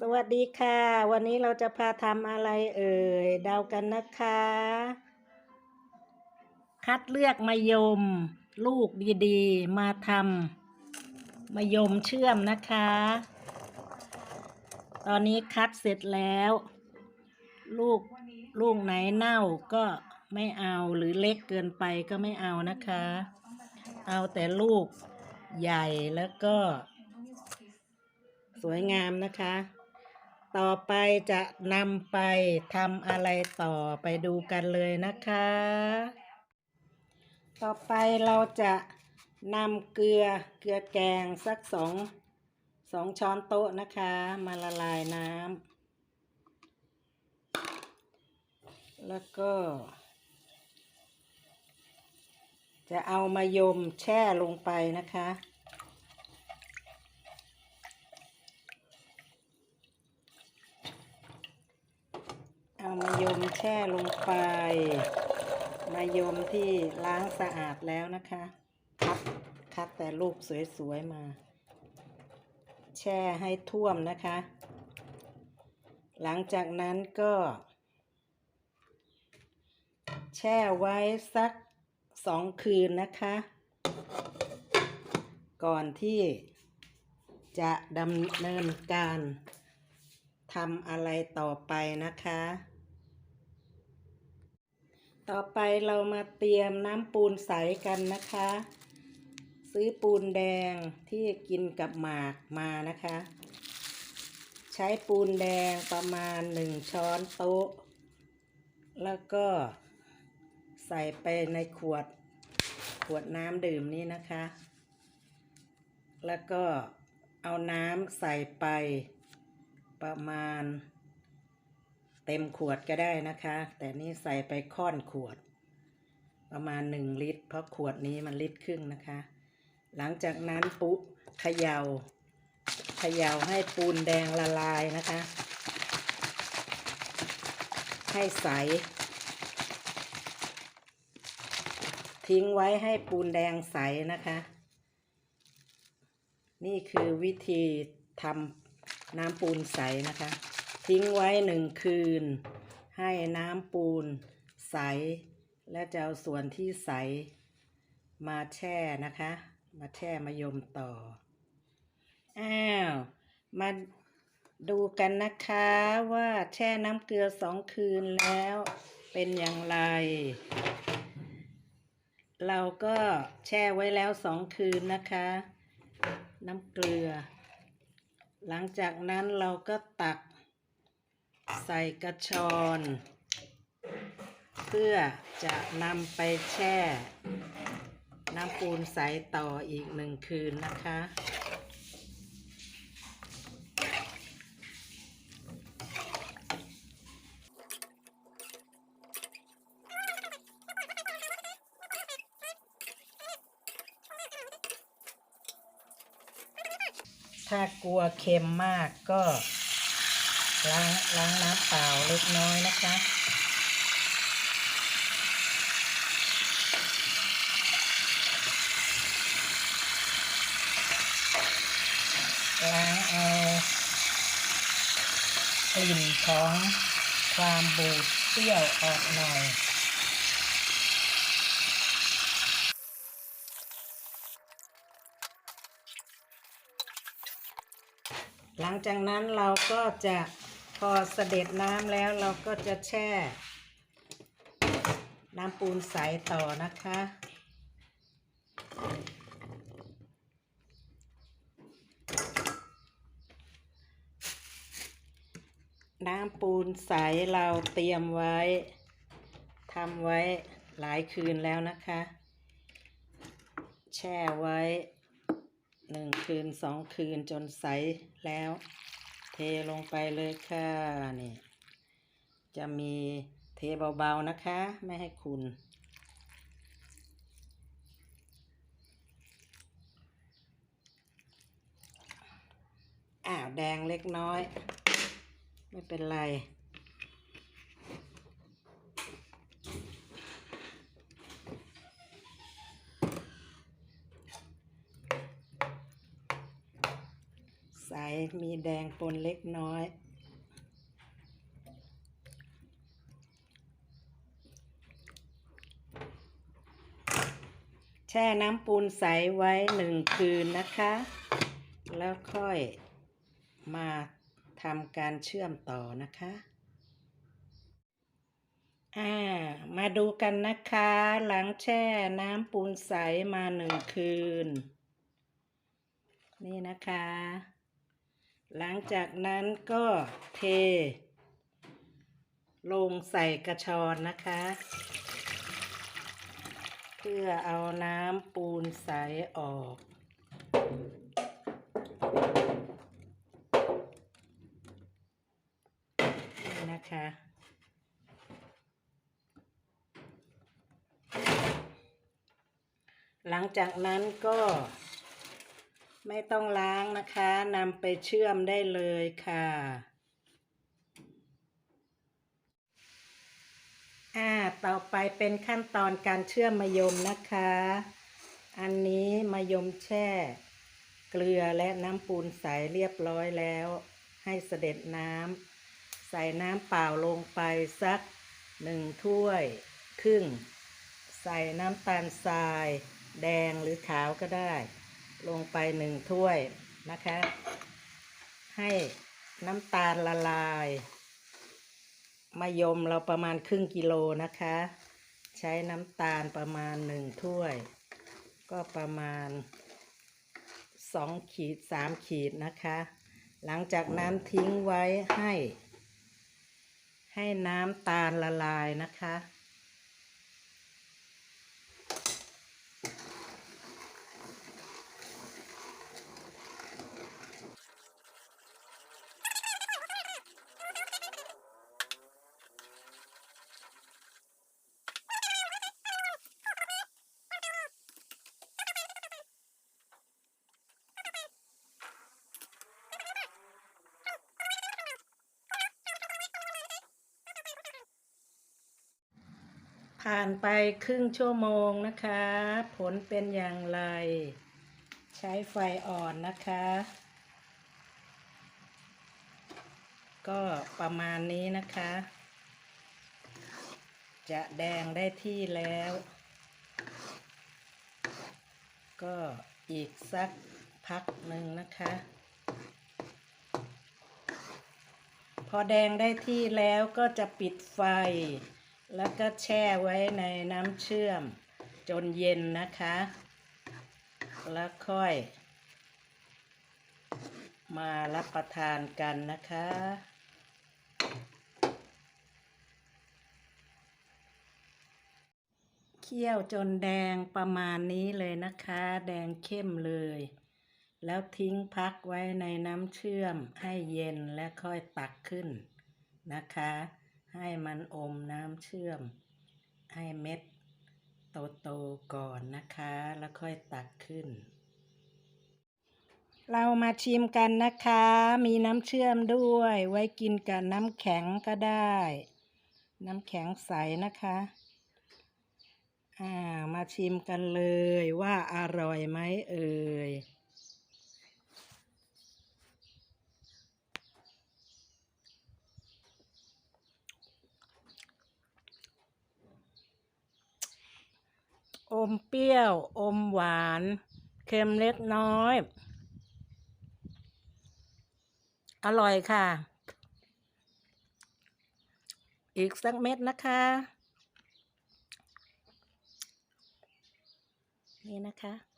สวัสดีค่ะ วันนี้เราจะพาทำอะไรเอ่ยเดากันนะคะ คัดเลือกมะยม ลูกดีๆ มาทำมะยมเชื่อมนะคะ ตอนนี้คัดเสร็จแล้ว ลูกลูกไหนเน่าก็ไม่เอาหรือเล็กเกินไปก็ไม่เอานะคะ เอาแต่ลูกใหญ่แล้วก็สวยงามนะคะ ต่อไปจะนำไปทำอะไรต่อไปดูกันเลยนะคะ ต่อไปเราจะนำเกลือเกลือแกงสักสองสองช้อนโต๊ะนะคะ มาละลายน้ำแล้วก็ จะเอามายมแช่ลงไปนะคะ เอา มายมแช่ลงไป มายมที่ล้างสะอาดแล้วนะคะคัดคัดแต่ลูกสวยๆมา แช่ให้ท่วมนะคะ หลังจากนั้นก็ แช่ไว้สักสองคืนนะคะ ก่อนที่จะดำเนินการทำอะไรต่อไปนะคะ ต่อไปเรามาเตรียมน้ำปูนใสกันนะคะ ซื้อปูนแดงที่กินกับหมากมานะคะ ใช้ปูนแดงประมาณหนึ่งช้อนโต๊ะ แล้วก็ใส่ไปในขวดขวดน้ำดื่มนี้นะคะ แล้วก็เอาน้ำใส่ไปประมาณ เต็มขวดก็ได้นะคะ แต่นี่ใส่ไปค่อนขวด ประมาณหนึ่งลิตร เพราะขวดนี้มันลิตรครึ่งนะคะ หลังจากนั้นปุเขยา่าเขย่าให้ปูนแดงละลายนะคะ ให้ใส ทิ้งไว้ให้ปูนแดงใสนะคะ นี่คือวิธีทำน้ำปูนใสนะคะ ทิ้งไว้หนึ่งคืน ให้น้ำปูน ใส และจะเอาส่วนที่ใส มาแช่นะคะ มาแช่มายมต่อ อ้าว มาดูกันนะคะว่าแช่น้ำเกลือสองคืนแล้วเป็นอย่างไร เราก็แช่ไว้แล้วสองคืนนะคะ น้ำเกลือ หลังจากนั้นเราก็ตัก ใส่กระชอน เพื่อจะนำไปแช่ น้ำปูนใสต่ออีกหนึ่งคืนนะคะ ถ้ากลัวเค็มมากก็ ล้างล้างน้ำเปล่าเล็กน้อยนะคะล้างเอากลิ่นของความบูดเปรี้ยวออกหน่อยหลังจากนั้นเราก็จะ พอเสด็จน้ำแล้วเราก็จะแช่ น้ำปูนใสต่อนะคะ น้ำปูนใสเราเตรียมไว้ทำไว้หลายคืนแล้วนะคะ แช่ไว้หนึ่งคืนสองคืนจนใสแล้ว เทลงไปเลยค่ะนี่ จะมีเทเบาๆนะคะ ไม่ให้คุณ อ้าว แดงเล็กน้อย ไม่เป็นไร มีแดงปนเล็กน้อย แช่น้ำปูนใสไว้หนึ่งคืนนะคะ แล้วค่อยมาทำการเชื่อมต่อนะคะ อ่า มาดูกันนะคะ หลังแช่น้ำปูนใสมาหนึ่งคืน นี่นะคะ หลังจากนั้นก็เท ลงใส่กระชอนนะคะ เพื่อเอาน้ำปูนใสออก นี่นะคะหลังจากนั้นก็ ไม่ต้องล้างนะคะนำไปเชื่อมได้เลยค่ะ อ่า ต่อไปเป็นขั้นตอนการเชื่อมมะยมนะคะ อันนี้มะยมแช่ เกลือและน้ำปูนใสเรียบร้อยแล้ว ให้เสด็จน้ำใส่น้ำเปล่าลงไปสักหนึ่งถ้วยครึ่ง ใส่น้ำตาลทราย แดงหรือขาวก็ได้ ลงไปหนึ่งถ้วยนะคะ ให้น้ำตาลละลายมะยมเราประมาณครึ่งกิโลนะคะ ใช้น้ำตาลประมาณหนึ่งถ้วย ก็ประมาณสองขีดสามขีดนะคะ หลังจากนั้นทิ้งไว้ให้ ให้น้ำตาลละลายนะคะ ผ่านไปครึ่งชั่วโมงนะคะ ผลเป็นอย่างไร ใช้ไฟอ่อนนะคะ ก็ประมาณนี้นะคะ จะแดงได้ที่แล้ว ก็อีกสักพักหนึ่งนะคะ พอแดงได้ที่แล้วก็จะปิดไฟ แล้วก็แช่ไว้ในน้ำเชื่อมจนเย็นนะคะ แล้วค่อย มารับประทานกันนะคะเคี่ยวจนแดงประมาณนี้เลยนะคะ แดงเข้มเลย แล้วทิ้งพักไว้ในน้ำเชื่อมให้เย็นและค่อยตักขึ้นนะคะ ให้มันอมน้ำเชื่อม ให้เม็ดโตๆก่อนนะคะ แล้วค่อยตักขึ้น เรามาชิมกันนะคะ มีน้ำเชื่อมด้วย ไว้กินกับน้ำแข็งก็ได้ น้ำแข็งใสนะคะ อ่า มาชิมกันเลยว่าอร่อยไหมเอ่ย อ มเปรี้ยว อมหวาน เค็มเล็กน้อย อร่อยค่ะ อีกสักเม็ดนะคะ นี่นะคะ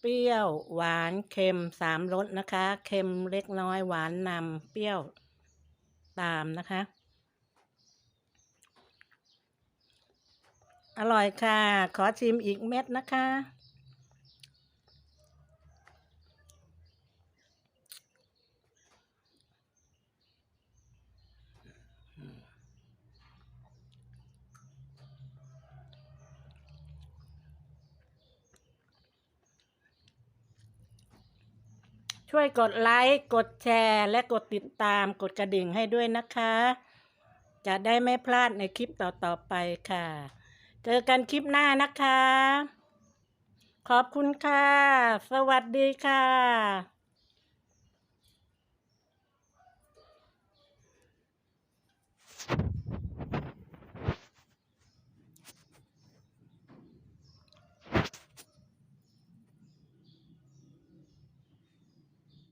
เปรี้ยวหวานเค็มสามรสนะคะ เค็มเล็กน้อยหวานนำเปรี้ยวตามนะคะ อร่อยค่ะ ขอชิมอีกเม็ดนะคะ ช่วยกดไลค์ กดแชร์ และกดติดตาม กดกระดิ่งให้ด้วยนะคะ จะได้ไม่พลาดในคลิปต่อๆไปค่ะ เจอกันคลิปหน้านะคะ ขอบคุณค่ะ สวัสดีค่ะ